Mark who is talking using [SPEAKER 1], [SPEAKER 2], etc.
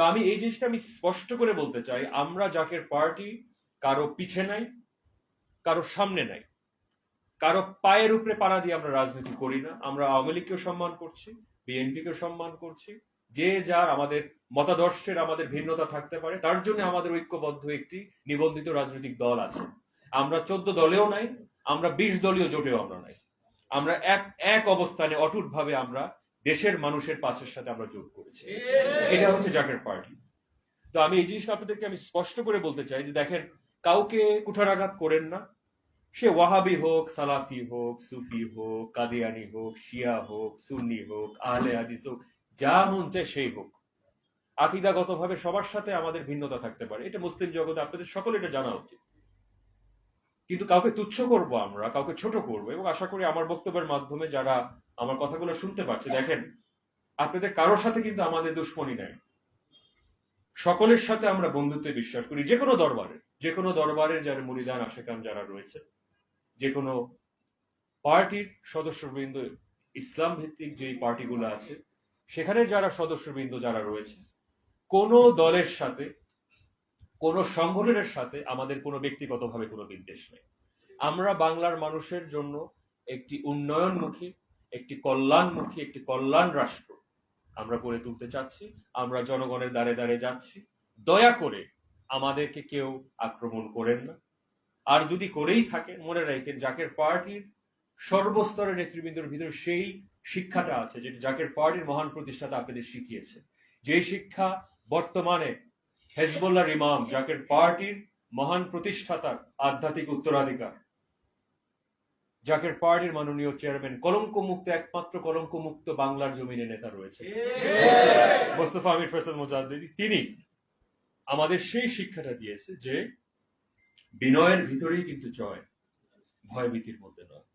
[SPEAKER 1] তো আমি এই জিনিসটা আমি স্পষ্ট করে বলতে চাই, আমরা জাকের পার্টি কারও পিছে নাই, কারও সামনে নাই, কারও পায়ের উপরে পাড়া দিয়ে আমরা রাজনীতি করি না, আমরা আওয়ামী লীগকেও সম্মান করছি, বিএনপিকেও সম্মান করছি, যে যার আমাদের মতাদর্শের আমাদের ভিন্নতা থাকতে পারে, তার জন্য আমাদের ঐক্যবদ্ধ একটি নিবন্ধিত রাজনৈতিক দল আছে। আমরা চোদ্দ দলেও নাই, আমরা বিশ দলীয় জোটেও আমরা নাই। আমরা এক এক অবস্থানে অটুট ভাবে আমরা দেশের মানুষের পাশের সাথে আমরা যোগ করেছি। এটা হচ্ছে জাকের পার্টি। তো আমি এই জিনিসটা আপনাদেরকে আমি স্পষ্ট করে বলতে চাই যে দেখেন, কাউকে কুঠারাঘাত করেন না। সে ওয়াহাবি হোক, সালাফি হোক, সুফি হোক, কাদিয়ানি হোক, শিয়া হোক, সুন্নি হোক, আহলে হাদিস হোক, যা মন চায় সেই হোক। আকিদাগত ভাবে সবার সাথে আমাদের ভিন্নতা থাকতে পারে। এটা মুসলিম জগতে আপনাদের সকলে এটা জানা উচিত। কিন্তু কাউকে তুচ্ছ করব আমরা, কাউকে ছোট করব। এবং আশা করি আমার বক্তব্যের মাধ্যমে যারা আমার কথাগুলো শুনতে পাচ্ছে দেখেন, আপনাদের কারোর সাথে কিন্তু আমাদের দুশ্মনী নাই। সকলের সাথে আমরা বন্ধুত্বে বিশ্বাস করি, যে কোনো দরবারে, যে কোনো দরবারের যারা মুরিদান, আশেকান যারা রয়েছে। যে কোনো পার্টির সদস্যবৃন্দ ইসলাম ভিত্তিক যে পার্টিগুলো আছে, সেখানে যারা সদস্যবৃন্দ যারা রয়েছে, কোন দলের সাথে কোন সংগঠনের সাথে আমাদের কোনো ব্যক্তিগতভাবে কোনো বিদ্বেষ নেই। আমরা বাংলার মানুষের জন্য একটি উন্নয়নমুখী, একটি কল্যাণমুখী, একটি কল্যাণ রাষ্ট্র আমরা গড়ে তুলতে চাচ্ছি, আমরা জনগণের দ্বারে দ্বারে যাচ্ছি। দয়া করে আমাদেরকে কেউ আক্রমণ করেন না। আর যদি করেই থাকে, মনে রাখেন জাকের পার্টির সর্বস্তরের নেতৃবৃন্দের ভিতরে সেই শিক্ষাটা আছে, যেটা জাকের পার্টির মহান প্রতিষ্ঠাতা আপনাদের শিখিয়েছে। যে শিক্ষা বর্তমানে হেজবুল্লাহর ইমাম জাকের পার্টির মহান প্রতিষ্ঠাতার আধ্যাত্মিক উত্তরাধিকার জাকের পার্টির মাননীয় চেয়ারম্যান কলঙ্ক মুক্ত একমাত্র কলঙ্ক মুক্ত বাংলার জমিনে নেতা রয়েছে মোস্তফা আমির ফেসল মোজাদ্দিদি তিনি আমাদের সেই শিক্ষাটা দিয়েছে যে বিনয়ের ভিতরেই কিন্তু জয় ভয়ভীতির মধ্যে নয়